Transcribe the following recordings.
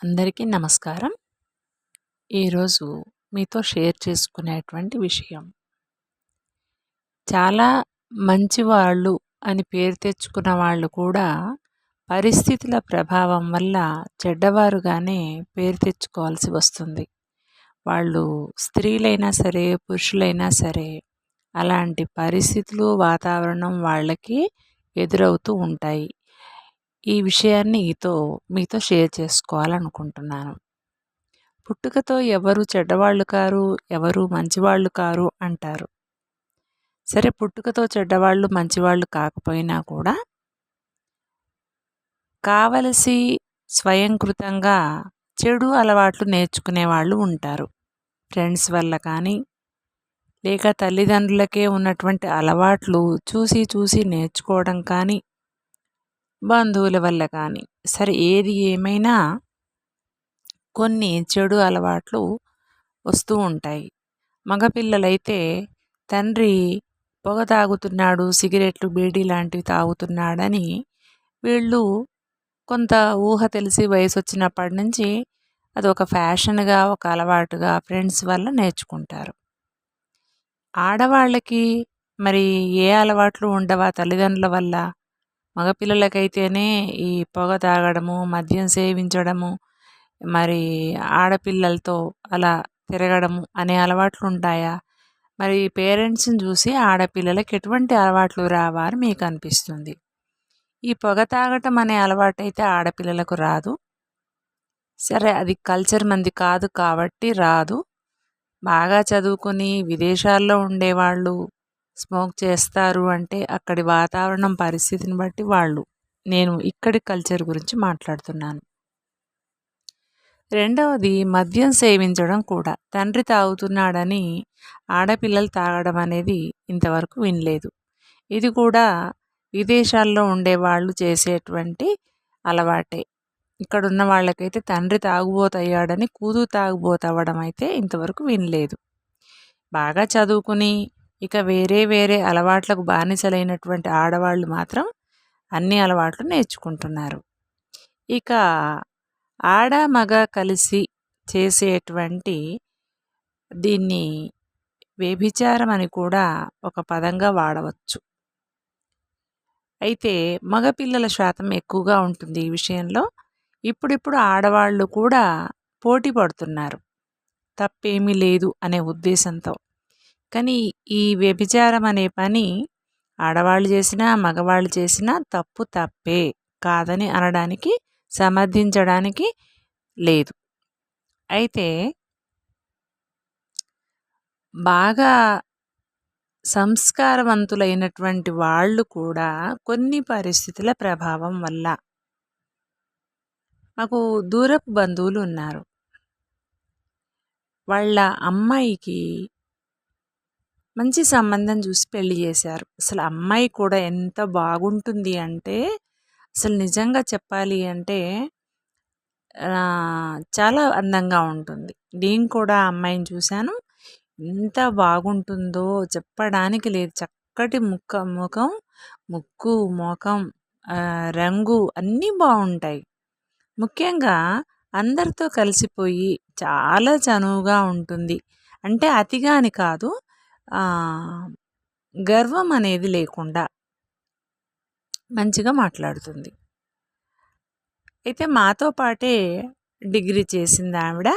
అందరికీ నమస్కారం. ఈరోజు మీతో షేర్ చేసుకునేటువంటి విషయం. చాలా మంచివాళ్ళు అని పేరు తెచ్చుకున్న వాళ్ళు కూడా పరిస్థితుల ప్రభావం వల్ల చెడ్డవారుగానే పేరు తెచ్చుకోవాల్సి వస్తుంది. వాళ్ళు స్త్రీలైనా సరే పురుషులైనా సరే అలాంటి పరిస్థితులు వాతావరణం వాళ్ళకి ఎదురవుతూ ఉంటాయి. ఈ విషయాన్ని ఈతో మీతో షేర్ చేసుకోవాలనుకుంటున్నాను. పుట్టుకతో ఎవరు చెడ్డవాళ్ళు కారు ఎవరు మంచివాళ్ళు కారు అంటారు. సరే పుట్టుకతో చెడ్డవాళ్ళు మంచివాళ్ళు కాకపోయినా కూడా కావలసి స్వయంకృతంగా చెడు అలవాట్లు నేర్చుకునే వాళ్ళు ఉంటారు. ఫ్రెండ్స్ వల్ల కానీ లేక తల్లిదండ్రులకే ఉన్నటువంటి అలవాట్లు చూసి చూసి నేర్చుకోవడం కానీ బంధువుల వల్ల కానీ సరే ఏది ఏమైనా కొన్ని చెడు అలవాట్లు వస్తూ ఉంటాయి. మగపిల్లలైతే తండ్రి పొగ తాగుతున్నాడు సిగరెట్లు బీడీ లాంటివి తాగుతున్నాడని వీళ్ళు కొంత ఊహ తెలిసి వయసు వచ్చినప్పటి నుంచి అది ఒక ఫ్యాషన్గా ఒక అలవాటుగా ఫ్రెండ్స్ వల్ల నేర్చుకుంటారు. ఆడవాళ్ళకి మరి ఏ అలవాట్లు ఉండవా తల్లిదండ్రుల వల్ల? మగపిల్లలకైతేనే ఈ పొగ తాగడము మద్యం సేవించడము మరి ఆడపిల్లలతో అలా తిరగడము అనే అలవాట్లు ఉంటాయా మరి పేరెంట్స్ని చూసి ఆడపిల్లలకి ఎటువంటి అలవాట్లు రావా అని మీకు అనిపిస్తుంది ఈ పొగ తాగటం అనే అలవాటు అయితే ఆడపిల్లలకు రాదు. సరే అది కల్చర్ మంది కాదు కాబట్టి రాదు. బాగా చదువుకొని విదేశాల్లో ఉండేవాళ్ళు స్మోక్ చేస్తారు అంటే అక్కడి వాతావరణం పరిస్థితిని బట్టి వాళ్ళు. నేను ఇక్కడి కల్చర్ గురించి మాట్లాడుతున్నాను. రెండవది మద్యం సేవించడం కూడా. తండ్రి తాగుతున్నాడని ఆడపిల్లలు తాగడం అనేది ఇంతవరకు వినలేదు. ఇది కూడా విదేశాల్లో ఉండే వాళ్ళు చేసేటువంటి అలవాటే. ఇక్కడ ఉన్న వాళ్ళకైతే తండ్రి తాగుబోతయ్యాడని కూతురు తాగుబోతవ్వడం అయితే ఇంతవరకు వినలేదు. బాగా చదువుకుని ఇక వేరే వేరే అలవాట్లకు బానిసలైనటువంటి ఆడవాళ్ళు మాత్రం అన్ని అలవాట్లు నేర్చుకుంటున్నారు. ఇక ఆడ మగ కలిసి చేసేటువంటి దీన్ని వ్యభిచారం అని కూడా ఒక పదంగా వాడవచ్చు. అయితే మగపిల్లల శాతం ఎక్కువగా ఉంటుంది ఈ విషయంలో. ఇప్పుడిప్పుడు ఆడవాళ్ళు కూడా పోటీ పడుతున్నారు. తప్పేమీ లేదు అనే ఉద్దేశంతో. కానీ ఈ వ్యభిచారం అనే పని ఆడవాళ్ళు చేసినా మగవాళ్ళు చేసినా తప్పు తప్పే కాదని అనడానికి సమర్థించడానికి లేదు. అయితే బాగా సంస్కారవంతులైనటువంటి వాళ్ళు కూడా కొన్ని పరిస్థితుల ప్రభావం వల్ల మాకు దూరపు బంధువులు ఉన్నారు. వాళ్ళ అమ్మాయికి మంచి సంబంధం చూసి పెళ్ళి చేశారు. అసలు అమ్మాయి కూడా ఎంత బాగుంటుంది అంటే అసలు నిజంగా చెప్పాలి అంటే చాలా అందంగా ఉంటుంది. నేను కూడా అమ్మాయిని చూశాను. ఎంత బాగుంటుందో చెప్పడానికి లేదు. చక్కటి ముక్క ముఖం ముక్కు ముఖం రంగు అన్నీ బాగుంటాయి. ముఖ్యంగా అందరితో కలిసిపోయి చాలా చనువుగా ఉంటుంది. అంటే అతిగా అని కాదు గర్వం అనేది లేకుండా మంచిగా మాట్లాడుతుంది. అయితే మాతో పాటే డిగ్రీ చేసింది ఆవిడ.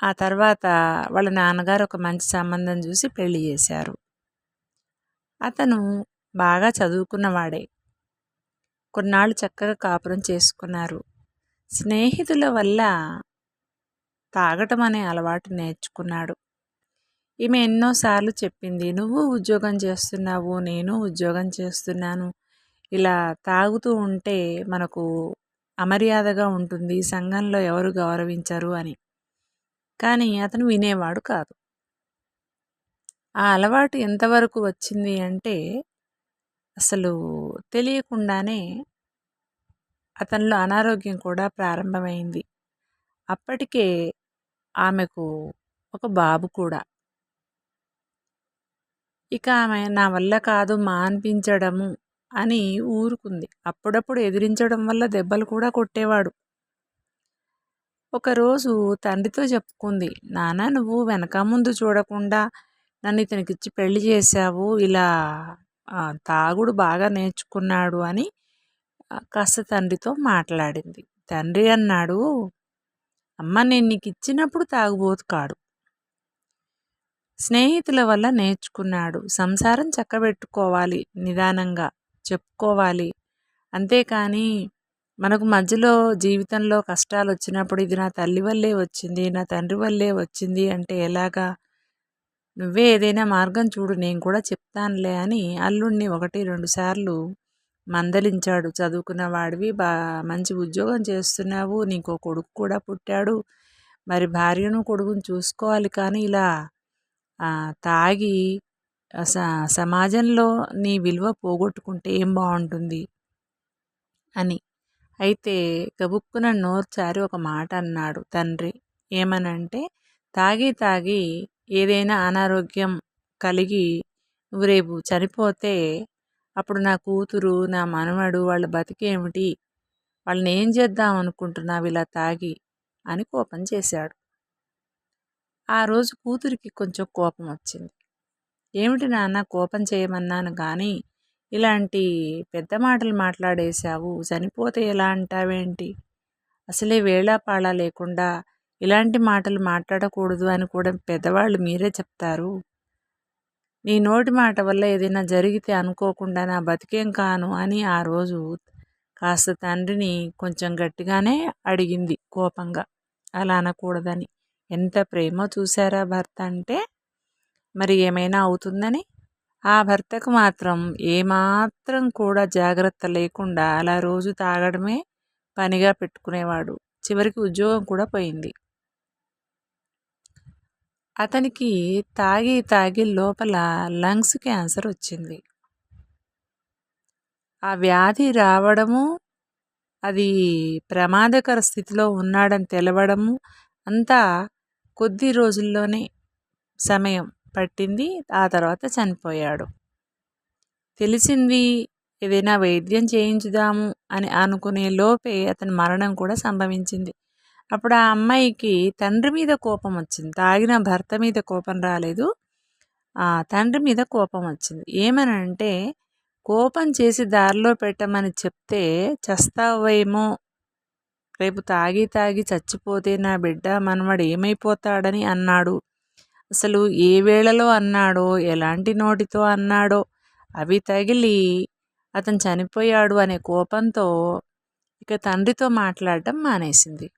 ఆ తర్వాత వాళ్ళ నాన్నగారు ఒక మంచి సంబంధం చూసి పెళ్ళి చేశారు. అతను బాగా చదువుకున్నవాడే కొన్నాళ్ళు చక్కగా కాపురం చేసుకున్నారు. స్నేహితుల వల్ల తాగటం అనే అలవాటు నేర్చుకున్నాడు. ఈమె ఎన్నోసార్లు చెప్పింది నువ్వు ఉద్యోగం చేస్తున్నావు నేను ఉద్యోగం చేస్తున్నాను. ఇలా తాగుతూ ఉంటే మనకు అమర్యాదగా ఉంటుంది సంఘంలో ఎవరు గౌరవించరు అని. కానీ అతను వినేవాడు కాదు. ఆ అలవాటు ఎంతవరకు వచ్చింది అంటే అసలు తెలియకుండానే అతనిలో అనారోగ్యం కూడా ప్రారంభమైంది. అప్పటికే ఆమెకు ఒక బాబు కూడా. ఇక ఆమె నా వల్ల కాదు మాన్పించడము అని ఊరుకుంది. అప్పుడప్పుడు ఎదిరించడం వల్ల దెబ్బలు కూడా కొట్టేవాడు. ఒకరోజు తండ్రితో చెప్పుకుంది నాన్న నువ్వు వెనక ముందు చూడకుండా నన్ను ఇతనికిచ్చి పెళ్ళి చేశావు ఇలా తాగుడు బాగా నేర్చుకున్నాడు అని కాస్త తండ్రితో మాట్లాడింది. తండ్రి అన్నాడు అమ్మ నేను నీకు ఇచ్చినప్పుడు తాగుబోతు కాడు. స్నేహితుల వల్ల నేర్చుకున్నాడు. సంసారం చక్కబెట్టుకోవాలి నిదానంగా చెప్పుకోవాలి. అంతేకాని మనకు మధ్యలో జీవితంలో కష్టాలు వచ్చినప్పుడు ఇది నా తల్లి వల్లే వచ్చింది నా తండ్రి వల్లే వచ్చింది అంటే ఎలాగా? నువ్వే ఏదైనా మార్గం చూడు నేను కూడా చెప్తానులే అని అల్లుణ్ణి ఒకటి రెండు సార్లు మందలించాడు. చదువుకున్న వాడివి బా మంచి ఉద్యోగం చేస్తున్నావు నీకో కొడుకు కూడా పుట్టాడు. మరి భార్యను కొడుకుని చూసుకోవాలి కానీ ఇలా తాగి స- సమాజంలో నీ విలువ పోగొట్టుకుంటే ఏం బాగుంటుంది? అని. అయితే గబుక్కున నోర్చారి ఒక మాట అన్నాడు. తండ్రి ఏమనంటే తాగి తాగి ఏదైనా అనారోగ్యం కలిగి నువ్వు రేపు చనిపోతే అప్పుడు నా కూతురు నా మనవడు వాళ్ళ బతికేమిటి వాళ్ళని ఏం చేద్దాం అనుకుంటున్నావు ఇలా తాగి? అని కోపం చేశాడు. ఆ రోజు కూతురికి కొంచెం కోపం వచ్చింది. ఏమిటి నాన్న కోపం చేయమన్నాను కానీ ఇలాంటి పెద్ద మాటలు మాట్లాడేశావు చనిపోతే ఎలా అంటావేంటి? అసలే వేళాపాళా లేకుండా ఇలాంటి మాటలు మాట్లాడకూడదు అని కూడా పెద్దవాళ్ళు మీరే చెప్తారు. నీ నోటి మాట వల్ల ఏదైనా జరిగితే అనుకోకుండా నా బతికేం కాను అని ఆ రోజు కాస్త తండ్రిని కొంచెం గట్టిగానే అడిగింది కోపంగా. అలా అనకూడదని. ఎంత ప్రేమో చూసారా భర్త అంటే? మరి ఏమైనా అవుతుందని? ఆ భర్తకు మాత్రం ఏమాత్రం కూడా జాగ్రత్త లేకుండా అలా రోజు తాగడమే పనిగా పెట్టుకునేవాడు. చివరికి ఉద్యోగం కూడా పోయింది. అతనికి తాగి తాగి లోపల లంగ్స్ క్యాన్సర్ వచ్చింది. ఆ వ్యాధి రావడము అది ప్రమాదకర స్థితిలో ఉన్నాడని తెలవడము అంతా కొద్ది రోజుల్లోనే సమయం పట్టింది. ఆ తర్వాత చనిపోయాడు. తెలిసింది ఏదైనా వైద్యం చేయించుదాము అని అనుకునే లోపే అతని మరణం కూడా సంభవించింది. అప్పుడు ఆ అమ్మాయికి తండ్రి మీద కోపం వచ్చింది. తాగిన భర్త మీద కోపం రాలేదు. ఆ తండ్రి మీద కోపం వచ్చింది. ఏమనంటే కోపం చేసి దారిలో పెట్టమని చెప్తే చస్తావేమో రేపు తాగి తాగి చచ్చిపోతే నా బిడ్డ మనవడు ఏమైపోతాడని అన్నాడు. అసలు ఏ వేళలో అన్నాడో ఎలాంటి నోటితో అన్నాడో అవి తగిలి అతను చనిపోయాడు అనే కోపంతో ఇక తండ్రితో మాట్లాడటం మానేసింది.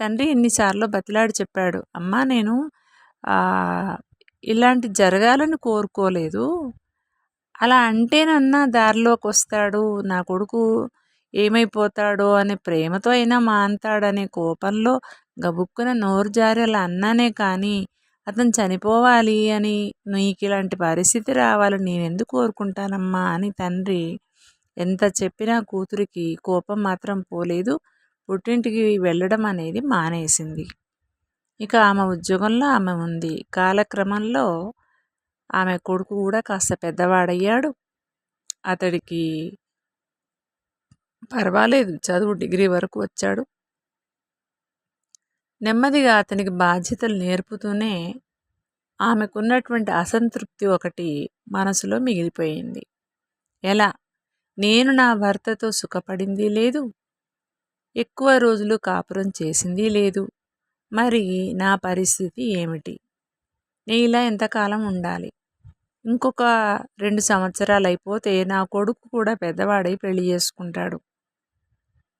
తండ్రి ఎన్నిసార్లు బతిలాడి చెప్పాడు అమ్మా నేను ఇలాంటి జరగాలని కోరుకోలేదు. అలా అంటేనన్నా దారిలోకి వస్తాడు. నా కొడుకు ఏమైపోతాడో అనే ప్రేమతో అయినా మాంతాడనే కోపంలో గబుక్కున నోరు జారి అన్నానే కానీ అతను చనిపోవాలి అని నీకు ఇలాంటి పరిస్థితి రావాలని నేనెందుకు కోరుకుంటానమ్మా అని తండ్రి ఎంత చెప్పినా కూతురికి కోపం మాత్రం పోలేదు. పుట్టింటికి వెళ్ళడం అనేది మానేసింది. ఇక ఆమె ఉద్యోగంలో ఆమె ఉంది. కాలక్రమంలో ఆమె కొడుకు కూడా కాస్త పెద్దవాడయ్యాడు. అతడికి పర్వాలేదు చదువు డిగ్రీ వరకు వచ్చాడు. నెమ్మదిగా అతనికి బాధ్యతలు నేర్పుతూనే ఆమెకున్నటువంటి అసంతృప్తి ఒకటి మనసులో మిగిలిపోయింది. ఎలా? నేను నా భర్తతో సుఖపడింది లేదు. ఎక్కువ రోజులు కాపురం చేసింది లేదు. మరి నా పరిస్థితి ఏమిటి? నేను ఇలా ఎంతకాలం ఉండాలి? ఇంకొక రెండు సంవత్సరాలు అయిపోతే నా కొడుకు కూడా పెద్దవాడై పెళ్ళి చేసుకుంటాడు.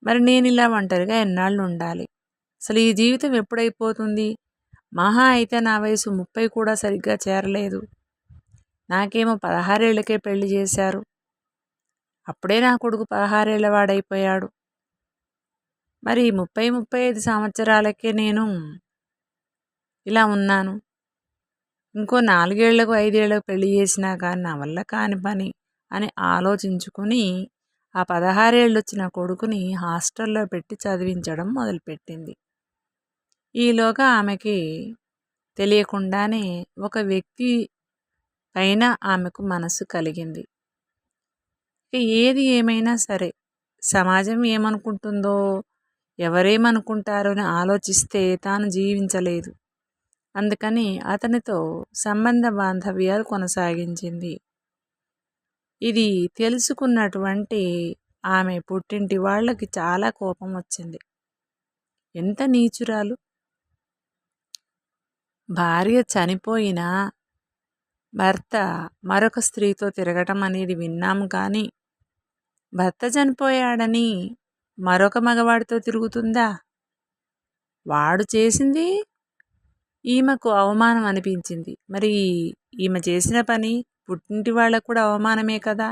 మరి నేను ఇలా ఒంటరిగా ఎన్నాళ్ళు ఉండాలి అసలు ఈ జీవితం ఎప్పుడైపోతుంది? మహా అయితే నా వయసు ముప్పై కూడా సరిగ్గా చేరలేదు. నాకేమో పదహారేళ్ళకే పెళ్ళి చేశారు. అప్పుడే నా కొడుకు పదహారేళ్ళ వాడైపోయాడు. మరి ముప్పై ముప్పై ఐదు సంవత్సరాలకే నేను ఇలా ఉన్నాను. ఇంకో నాలుగేళ్ళకు ఐదేళ్ళకు పెళ్ళి చేసినా కానీ నా వల్ల కాని పని అని ఆలోచించుకుని ఆ పదహారేళ్ళు వచ్చిన కొడుకుని హాస్టల్లో పెట్టి చదివించడం మొదలుపెట్టింది. ఈలోగా ఆమెకి తెలియకుండానే ఒక వ్యక్తి పైన ఆమెకు మనసు కలిగింది. ఏది ఏమైనా సరే సమాజం ఏమనుకుంటుందో ఎవరేమనుకుంటారో అని ఆలోచిస్తే తాను జీవించలేదు. అందుకని అతనితో సంబంధ బాంధవ్యాలు కొనసాగించింది. ఇది తెలుసుకున్నటువంటి ఆమె పుట్టింటి వాళ్ళకి చాలా కోపం వచ్చింది. ఎంత నీచురాలు. భార్య చనిపోయినా భర్త మరొక స్త్రీతో తిరగటం అనేది విన్నాము కానీ భర్త చనిపోయాడని మరొక మగవాడితో తిరుగుతుందా? వాడు చేసింది ఈమెకు అవమానం అనిపించింది. మరి ఈమె చేసిన పని పుట్టింటి వాళ్ళకు కూడా అవమానమే కదా?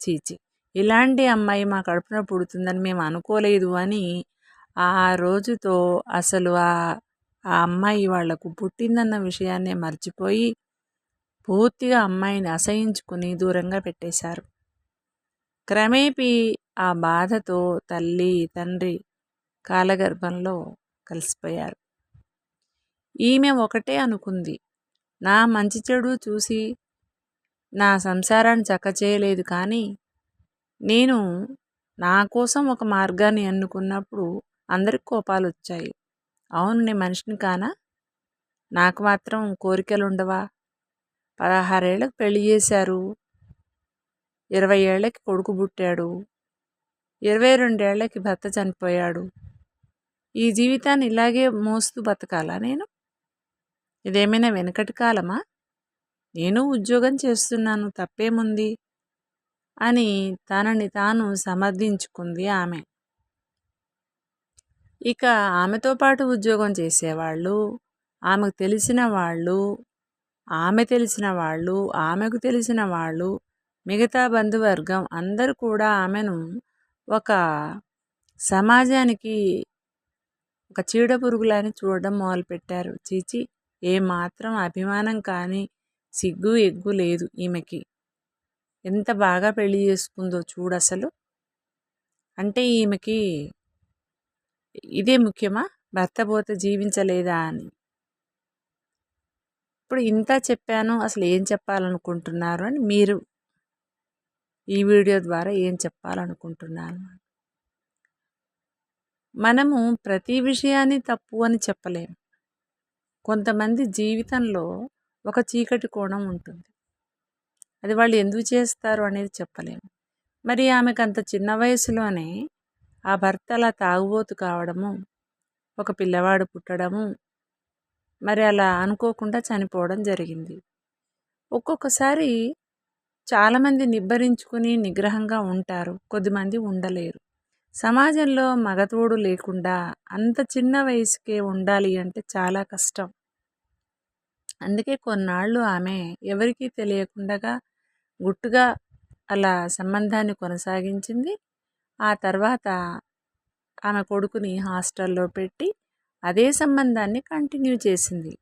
చీచి ఇలాంటి అమ్మాయి మా కడుపున పుడుతుందని మేము అనుకోలేదు అని ఆ రోజుతో అసలు ఆ ఆ అమ్మాయి వాళ్ళకు పుట్టిందన్న విషయాన్నే మర్చిపోయి పూర్తిగా అమ్మాయిని అసహించుకుని దూరంగా పెట్టేశారు. క్రమేపీ ఆ బాధతో తల్లి తండ్రి కాలగర్భంలో కలిసిపోయారు. ఈమె ఒకటే అనుకుంది. నా మంచి చెడు చూసి నా సంసారాన్ని చక్కచేయలేదు కానీ నేను నా కోసం ఒక మార్గాన్ని ఎన్నుకున్నప్పుడు అందరికి కోపాలు వచ్చాయి అవును నేను మనిషిని కానా? నాకు మాత్రం కోరికలు ఉండవా పదహారేళ్ళకి పెళ్ళి చేశారు. ఇరవై ఏళ్ళకి కొడుకు పుట్టాడు. ఇరవై రెండేళ్ళకి భర్త చనిపోయాడు. ఈ జీవితాన్ని ఇలాగే మోస్తూ బతకాలా నేను? ఇదేమైనా వెనకటి కాలమా? నేను ఉద్యోగం చేస్తున్నాను తప్పేముంది? అని తనని తాను సమర్థించుకుంది ఆమె. ఇక ఆమెతో పాటు ఉద్యోగం చేసేవాళ్ళు ఆమెకు తెలిసిన వాళ్ళు ఆమె తెలిసిన వాళ్ళు ఆమెకు తెలిసిన వాళ్ళు మిగతా బంధువర్గం అందరూ కూడా ఆమెను ఒక సమాజానికి ఒక చీడ పురుగులని చూడడం మొదలుపెట్టారు. చీచి ఏమాత్రం అభిమానం కానీ సిగ్గు ఎగ్గు లేదు ఈమెకి. ఎంత బాగా పెళ్ళి చేసుకుందో చూడసలు. అంటే ఈమెకి ఇదే ముఖ్యమా? భర్త పోతే జీవించలేదా అని. ఇప్పుడు ఇంత చెప్పాను అసలు ఏం చెప్పాలనుకుంటున్నారు అని మీరు ఈ వీడియో ద్వారా ఏం చెప్పాలనుకుంటున్నారు? మనము ప్రతి విషయాన్ని తప్పు అని చెప్పలేము కొంతమంది జీవితంలో ఒక చీకటి కోణం ఉంటుంది. అది వాళ్ళు ఎందుకు చేస్తారు అనేది చెప్పలేము. మరి ఆమెకు అంత చిన్న వయసులోనే ఆ భర్త అలా తాగుబోతు కావడము ఒక పిల్లవాడు పుట్టడము మరి అలా అనుకోకుండా చనిపోవడం జరిగింది. ఒక్కొక్కసారి చాలామంది నిబ్బరించుకుని నిగ్రహంగా ఉంటారు కొద్దిమంది ఉండలేరు. సమాజంలో మగతోడు లేకుండా అంత చిన్న వయసుకే ఉండాలి అంటే చాలా కష్టం. అందుకే కొన్నాళ్ళు ఆమె ఎవరికీ తెలియకుండా గుట్టుగా అలా సంబంధాన్ని కొనసాగించింది. ఆ తర్వాత ఆమె కొడుకుని హాస్టల్లో పెట్టి అదే సంబంధాన్ని కంటిన్యూ చేసింది.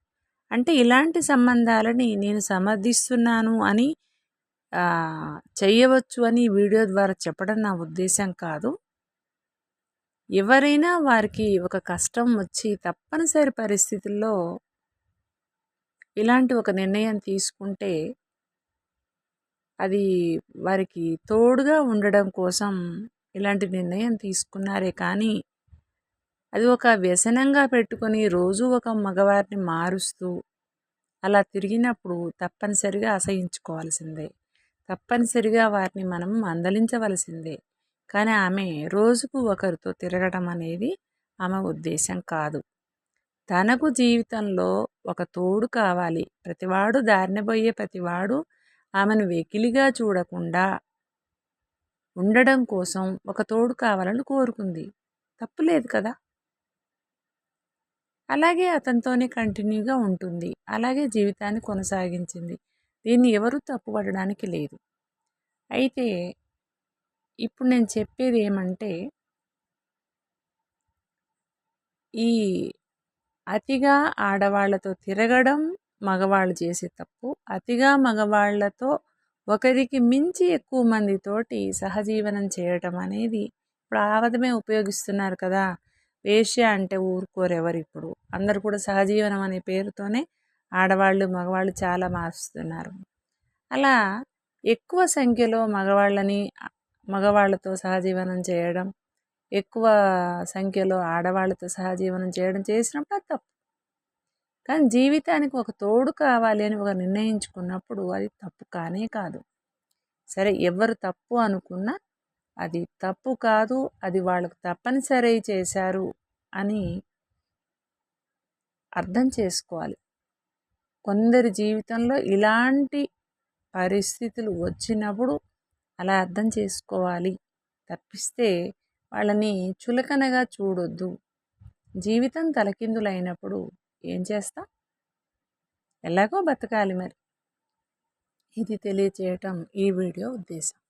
అంటే ఇలాంటి సంబంధాలని నేను సమర్థిస్తున్నాను అని చెయ్యవచ్చు అని వీడియో ద్వారా చెప్పడం నా ఉద్దేశం కాదు. ఎవరైనా వారికి ఒక కష్టం వచ్చి తప్పనిసరి పరిస్థితుల్లో ఇలాంటి ఒక నిర్ణయం తీసుకుంటే అది వారికి తోడుగా ఉండడం కోసం ఇలాంటి నిర్ణయం తీసుకున్నారే కానీ అది ఒక వ్యసనంగా పెట్టుకొని రోజు ఒక మగవారిని మారుస్తూ అలా తిరిగినప్పుడు తప్పనిసరిగా అసహించుకోవాల్సిందే. తప్పనిసరిగా వారిని మనం మందలించవలసిందే. కానీ ఆమె రోజుకు ఒకరితో తిరగడం అనేది ఆమె ఉద్దేశం కాదు. తనకు జీవితంలో ఒక తోడు కావాలి. ప్రతివాడు దారినపోయే ప్రతివాడు ఆమెను వెకిలిగా చూడకుండా ఉండడం కోసం ఒక తోడు కావాలని కోరుకుంది. తప్పులేదు కదా? అలాగే అతనితోనే కంటిన్యూగా ఉంటుంది. అలాగే జీవితాన్ని కొనసాగించింది. దీన్ని ఎవరు తప్పుపడడానికి లేదు. అయితే ఇప్పుడు నేను చెప్పేది ఏమంటే ఈ అతిగా ఆడవాళ్ళతో తిరగడం మగవాళ్ళు చేసే తప్పు. అతిగా మగవాళ్ళతో ఒకరికి మించి ఎక్కువ మందితోటి సహజీవనం చేయటం అనేది ఇప్పుడు ఆవదమే ఉపయోగిస్తున్నారు కదా. వేష్య అంటే ఊరుకోరు ఎవరు ఇప్పుడు. అందరు కూడా సహజీవనం అనే పేరుతోనే ఆడవాళ్ళు మగవాళ్ళు చాలా మారుస్తున్నారు. అలా ఎక్కువ సంఖ్యలో మగవాళ్ళని మగవాళ్ళతో సహజీవనం చేయడం ఎక్కువ సంఖ్యలో ఆడవాళ్ళతో సహజీవనం చేయడం చేసినప్పుడు అది తప్పు. కానీ జీవితానికి ఒక తోడు కావాలి అని ఒక నిర్ణయించుకున్నప్పుడు అది తప్పు కానే కాదు. సరే ఎవరు తప్పు అనుకున్నా అది తప్పు కాదు అది వాళ్ళకు తప్పనిసరి చేశారు అని అర్థం చేసుకోవాలి. కొందరి జీవితంలో ఇలాంటి పరిస్థితులు వచ్చినప్పుడు అలా అర్థం చేసుకోవాలి. తప్పిస్తే వాళ్ళని చులకనగా చూడొద్దు. జీవితం తలకిందులైనప్పుడు ఏం చేస్తా? ఎలాగో బతకాలి మరి. ఇది తెలియచేయటం ఈ వీడియో ఉద్దేశం.